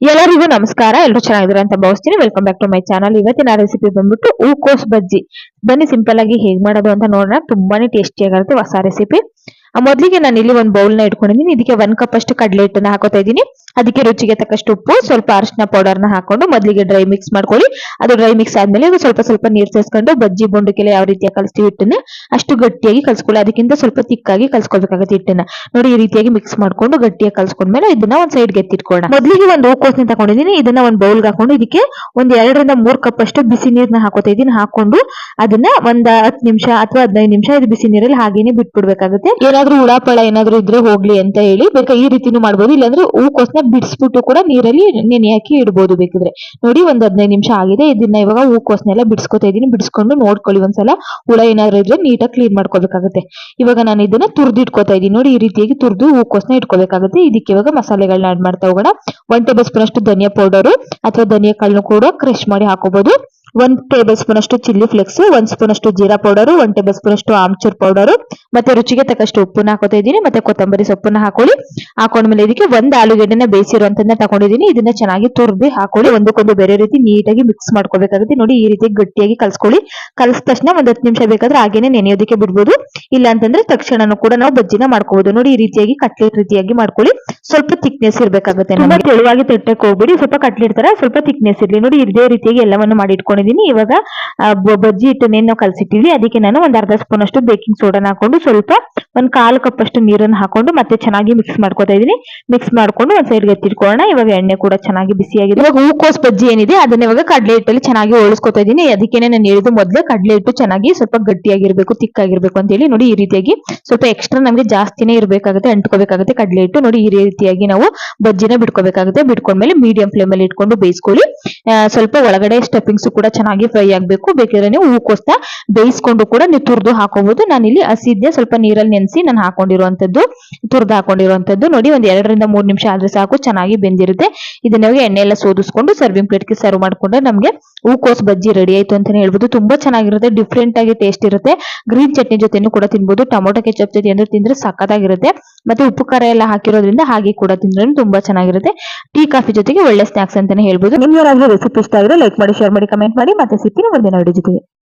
ಎಲ್ಲರಿಗೂ ನಮಸ್ಕಾರ. ಎಲ್ಲರೂ ಚೆನ್ನಾಗಿದ್ದಾರೆ ಅಂತ ಭಾವಿಸ್ತೀನಿ. Welcome back to my channel ಇವತ್ತಿನ ರೆಸಿಪಿ ಬಂದ್ಬಿಟ್ಟು ಹೂಕೋಸ್ ಬಜ್ಜಿ. ಬನ್ನಿ ಸಿಂಪಲ್ ಆಗಿ ಹೇಗೆ ಮಾಡೋದು ಅಂತ ನೋಡೋಣ. ತುಂಬಾನೇ ಟೇಸ್ಟಿ ಆಗಿರುತ್ತೆ ಹೊಸ ರೆಸಿಪಿ ಮೊದಲಿಗೆ ನಾನು ಇಲ್ಲಿ ಒಂದು ಬೌಲ್ನ ಇಟ್ಕೊಂಡಿದ್ದೀನಿ. ಇದಕ್ಕೆ ಒನ್ ಕಪ್ ಅಷ್ಟು ಕಡಲೆ ಹಿಟ್ಟನ್ನ ಹಾಕೋತಾ ಇದ್ದೀನಿ. ಅದಕ್ಕೆ ರುಚಿಗೆ ತಕ್ಕಷ್ಟು ಉಪ್ಪು, ಸ್ವಲ್ಪ ಅರಿಶಿನ ಪೌಡರ್ನ ಹಾಕೊಂಡು ಮೊದಲಿಗೆ ಡ್ರೈ ಮಿಕ್ಸ್ ಮಾಡ್ಕೊಳ್ಳಿ. ಅದು ಡ್ರೈ ಮಿಕ್ಸ್ ಆದ್ಮೇಲೆ ಅದು ಸ್ವಲ್ಪ ಸ್ವಲ್ಪ ನೀರು ಸೇರಿಸ್ಕೊಂಡು ಬಜ್ಜಿ ಬೊಂಡಕ್ಕೆಲ್ಲ ಯಾವ ರೀತಿಯಾಗಿ ಕಲಿಸ್ತೀವಿ ಹಿಟ್ಟನ್ನ, ಅಷ್ಟು ಗಟ್ಟಿಯಾಗಿ ಕಲಸ್ಕೊಳ್ಳಿ. ಅದಕ್ಕಿಂತ ಸ್ವಲ್ಪ ತಿಕ್ಕಾಗಿ ಕಲ್ಸ್ಕೊಳ್ಬೇಕಾಗುತ್ತೆ ಹಿಟ್ಟನ್ನ. ನೋಡಿ ಈ ರೀತಿಯಾಗಿ ಮಿಕ್ಸ್ ಮಾಡ್ಕೊಂಡು ಗಟ್ಟಿಯಾಗಿ ಕಲ್ಸ್ಕೊಂಡ್ಮೇಲೆ ಇದನ್ನ ಒಂದ್ ಸೈಡ್ ಎತ್ತಿಟ್ಕೊಳ್ಳೋಣ. ಮೊದಲಿಗೆ ಒಂದು ಹೂಕೋಸ್ನ ತಗೊಂಡಿದ್ದೀನಿ. ಇದನ್ನ ಒಂದು ಬೌಲ್ ಹಾಕೊಂಡು ಇದಕ್ಕೆ ಒಂದ್ ಎರಡರಿಂದ ಮೂರ್ ಕಪ್ ಅಷ್ಟು ಬಿಸಿ ನೀರ್ನ ಹಾಕೋತಾ ಇದೀನಿ. ಹಾಕೊಂಡು ಅದನ್ನ ಒಂದ್ ಹತ್ತು ನಿಮಿಷ ಅಥವಾ ಹದಿನೈದು ನಿಮಿಷ ಇದು ಬಿಸಿ ನೀರಲ್ಲಿ ಹಾಗೇನೆ ಬಿಟ್ಬಿಡ್ಬೇಕಾಗುತ್ತೆ. ಏನಾದ್ರೂ ಹುಳಾಪಳ ಏನಾದ್ರೂ ಇದ್ರೆ ಹೋಗ್ಲಿ ಅಂತ ಹೇಳಿ ಬೇಕಾ ಈ ರೀತಿನೂ ಮಾಡ್ಬೋದು. ಇಲ್ಲಾಂದ್ರೆ ಹೂಕೋಸ್ನ ಬಿಡಿಸ್ಬಿಟ್ಟು ಕೂಡ ನೀರಲ್ಲಿ ನೆನೆ ಹಾಕಿ ಇಡ್ಬೋದು ಬೇಕಿದ್ರೆ. ನೋಡಿ ಒಂದ್ ಹದಿನೈದು ನಿಮಿಷ ಆಗಿದೆ ಇದನ್ನ ಇವಾಗ ಹೂಕೋಸ್ನೆಲ್ಲ ಬಿಡಿಸ್ಕೊತಾ ಇದೀನಿ. ಬಿಡಿಸ್ಕೊಂಡು ನೋಡ್ಕೊಳ್ಳಿ ಒಂದ್ಸಲ. ಹುಳ ಏನಾದ್ರು ಇದ್ರೆ ನೀಟಾಗಿ ಕ್ಲೀನ್ ಮಾಡ್ಕೋಬೇಕಾಗುತ್ತೆ ಇವಾಗ ನಾನು ಇದನ್ನ ತುರ್ದು ಇಟ್ಕೋತಾ ಇದೀನಿ. ನೋಡಿ ಈ ರೀತಿಯಾಗಿ ತುರ್ದು ಹೂಕೋಸ್ನ ಇಟ್ಕೋಬೇಕಾಗುತ್ತೆ ಇದಕ್ಕೆ ಇವಾಗ ಮಸಾಲೆಗಳನ್ನ ಆಡ್ ಮಾಡ್ತಾ ಹೋಗೋಣ. ಒನ್ ಟೇಬಲ್ ಸ್ಪೂನ್ ಅಷ್ಟು ಧನಿಯಾ ಪೌಡರ್ ಅಥವಾ ಧನಿಯಾ ಕಾಳನ್ನು ಕೂಡ ಕ್ರಶ್ ಮಾಡಿ ಹಾಕೋಬಹುದು ಒಂದ್ ಟೇಬಲ್ ಸ್ಪೂನ್ ಅಷ್ಟು ಚಿಲ್ಲಿ ಫ್ಲೆಕ್ಸ್ ಒಂದ್ ಸ್ಪೂನ್ ಅಷ್ಟು ಜೀರಾ ಪೌಡರ್ ಒಂದ್ ಟೇಬಲ್ ಸ್ಪೂನ್ ಅಷ್ಟು ಆಮ್ಚೂರ್ ಪೌಡರ್ ಮತ್ತೆ ರುಚಿಗೆ ತಕ್ಕಷ್ಟು ಉಪ್ಪನ್ನ ಹಾಕೋತಾ ಇದ್ದೀನಿ ಮತ್ತೆ ಕೊತ್ತಂಬರಿ ಸೊಪ್ಪನ್ನ ಹಾಕೊಳ್ಳಿ. ಹಾಕೊಂಡ್ಮೇಲೆ ಇದಕ್ಕೆ ಒಂದ್ ಆಲೂಗೆಡ್ಡೆನ ಬೇಯಿಸಿರುವಂತದನ್ನ ತಗೊಂಡಿದ್ದೀನಿ. ಇದನ್ನ ಚೆನ್ನಾಗಿ ತುರ್ದಿ ಹಾಕೊಳ್ಳಿ. ಒಂದಕ್ಕೊಂದು ಬೇರೆ ರೀತಿ ನೀಟಾಗಿ ಮಿಕ್ಸ್ ಮಾಡ್ಕೋಬೇಕಾಗುತ್ತೆ. ನೋಡಿ ಈ ರೀತಿ ಗಟ್ಟಿಯಾಗಿ ಕಲ್ಸ್ಕೊಳ್ಳಿ. ಕಲ್ಸ್ ತಕ್ಷಣ ಒಂದ್ ಹತ್ತು ನಿಮಿಷ ಬೇಕಾದ್ರೆ ಹಾಗೇನೆ ನೆನೆಯೋದಕ್ಕೆ ಬಿಡ್ಬೋದು. ಇಲ್ಲ ಅಂತಂದ್ರೆ ತಕ್ಷಣನೂ ಕೂಡ ನಾವು ಬಜ್ಜಿನ ಮಾಡ್ಕೋಬಹುದು ನೋಡಿ ಈ ರೀತಿಯಾಗಿ ಕಟ್ಲೆಟ್ ರೀತಿಯಾಗಿ ಮಾಡ್ಕೊಳ್ಳಿ. ಸ್ವಲ್ಪ ತಿಕ್ನೆಸ್ ಇರ್ಬೇಕಾಗುತ್ತೆ ತೆಳುವಾಗಿ ತಟ್ಟಕ್ಕೆ ಹೋಗ್ಬಿಡಿ. ಸ್ವಲ್ಪ ಕಟ್ಲೆಟ್ ತರ ಸ್ವಲ್ಪ ತಿಕ್ನೆಸ್ ಇರ್ಲಿ. ನೋಡಿ ಇದೇ ರೀತಿಯಾಗಿ ಎಲ್ಲವನ್ನು ಮಾಡಿ ಇಟ್ಕೊಂಡಿದೀನಿ ಇವಾಗ ಬಜ್ಜಿ ಕಲಸಿಟ್ಟಿವಿ ಕಲ್ಸಿಟ್ಟಿವಿ. ಅದಕ್ಕೆ ನಾನು ಒಂದ್ ಅರ್ಧ ಸ್ಪೂನ್ ಅಷ್ಟು ಬೇಕಿಂಗ್ ಸೋಡಾನ ಹಾಕೊಂಡು ಸ್ವಲ್ಪ ಒಂದ್ ಕಾಲು ಕಪ್ ಅಷ್ಟು ನೀರನ್ನು ಹಾಕೊಂಡು ಮತ್ತೆ ಚೆನ್ನಾಗಿ ಮಿಕ್ಸ್ ಮಾಡ್ಕೋತಾ ಇದೀನಿ ಮಿಕ್ಸ್ ಮಾಡ್ಕೊಂಡು ಒಂದ್ ಸೈಡ್ಗೆ ಎತ್ತಿಟ್ಕೊಳ್ಳೋಣ. ಇವಾಗ ಎಣ್ಣೆ ಕೂಡ ಚೆನ್ನಾಗಿ ಬಿಸಿಯಾಗಿದೆ. ಇವಾಗ ಹೂಕೋಸ್ ಬಜ್ಜಿ ಏನಿದೆ ಅದನ್ನ ಇವಾಗ ಕಡಲೆ ಹಿಟ್ಟಲ್ಲಿ ಚೆನ್ನಾಗಿ ಹೋಳಿಸ್ಕೊತಾ ಇದೀನಿ ಅದಕ್ಕೆ ನಾನು ಹೇಳಿದ್ದು ಮೊದಲು ಕಡಲೆ ಹಿಟ್ಟು ಚೆನ್ನಾಗಿ ಸ್ವಲ್ಪ ಗಟ್ಟಿಯಾಗಿರ್ಬೇಕು, ತಿಕ್ಕಾಗಿರ್ಬೇಕು ಅಂತ ಹೇಳಿ ನೋಡಿ ಈ ರೀತಿಯಾಗಿ ಸ್ವಲ್ಪ ಎಕ್ಸ್ಟ್ರಾ ನಮಗೆ ಜಾಸ್ತಿನೇ ಇರಬೇಕಾಗುತ್ತೆ, ಅಂಟ್ಕೋಬೇಕಾಗುತ್ತೆ ಕಡಲೆ ಹಿಟ್ಟು. ನೋಡಿ ಈ ರೀತಿಯಾಗಿ ನಾವು ಬಜ್ಜಿನ ಬಿಡ್ಕೋಬೇಕಾಗುತ್ತೆ ಬಿಡ್ಕೊಂಡ್ಮೇಲೆ ಮೀಡಿಯಂ ಫ್ಲೇಮ್ ಅಲ್ಲಿ ಇಟ್ಕೊಂಡು ಬೇಯಿಸ್ಕೊಳ್ಳಿ. ಸ್ವಲ್ಪ ಒಳಗಡೆ ಸ್ಟಫಿಂಗ್ಸ್ ಕೂಡ ಚೆನ್ನಾಗಿ ಫ್ರೈ ಆಗಬೇಕು. ಬೇಕಿದ್ರೆ ನೀವು ಬೇಯಿಸ್ಕೊಂಡು ಕೂಡ ನೀವು ತುರ್ದು ಹಾಕೋಬಹುದು ನಾನಿಲ್ಲಿ ಹಸಿದ್ದೆ ಸ್ವಲ್ಪ ನೀರಲ್ಲಿ ನೆನೆಸಿ ನಾನು ಹಾಕೊಂಡಿರುವಂತದ್ದು, ತುರ್ದು ಹಾಕೊಂಡಿರುವಂತದ್ದು. ನೋಡಿ, ಒಂದು ಎರಡರಿಂದ ಮೂರು ನಿಮಿಷ ಆದ್ರೆ ಸಾಕು, ಚೆನ್ನಾಗಿ ಬೆಂದಿರುತ್ತೆ. ಇದನ್ನ ಎಣ್ಣೆ ಎಲ್ಲ ಸೋದಿಸ್ಕೊಂಡು ಸರ್ವಿಂಗ್ ಪ್ಲೇಟ್ಗೆ ಸರ್ವ್ ಮಾಡ್ಕೊಂಡ್ರೆ ನಮಗೆ ಹೂಕೋಸ್ ಬಜ್ಜಿ ರೆಡಿ ಆಯ್ತು ಅಂತಾನೆ ಹೇಳ್ಬೋದು. ತುಂಬಾ ಚೆನ್ನಾಗಿರುತ್ತೆ ಡಿಫ್ರೆಂಟ್ ಆಗಿ ಟೇಸ್ಟ್ ಇರುತ್ತೆ. ಗ್ರೀನ್ ಚಟ್ನಿ ಜೊತೆನೂ ಕೂಡ ತಿನ್ಬೋದು. ಟೊಮೊಟೊ ಕೆಚಪ್ ಜೊತೆ ಅಂದ್ರೆ ತಿಂದ್ರೆ ಸಖತ್ತಾಗಿರುತ್ತೆ. ಮತ್ತೆ ಉಪ್ಪು ಖಾರ ಎಲ್ಲ ಹಾಕಿರೋದ್ರಿಂದ ಹಾಗೆ ಕೂಡ ತಿಂದ್ರೆ ತುಂಬಾ ಚೆನ್ನಾಗಿರುತ್ತೆ. ಟೀ, ಕಾಫಿ ಜೊತೆಗೆ ಒಳ್ಳೆ ಸ್ನಾಕ್ಸ್ ಅಂತಾನೆ ಹೇಳ್ಬೋದು. ನಿಮ್ಗೆ ರೆಸಿಪಿ ಇಷ್ಟ ಆಗಿದ್ರೆ ಲೈಕ್ ಮಾಡಿ ಶೇರ್ ಮಾಡಿ ಕಮೆಂಟ್ ಮಾಡಿ. ಮತ್ತೆ ಸಿಗ್ತೀನಿ ಮುಂದಿನ ವಿಡಿಯೋ ಜೊತೆಗೆ.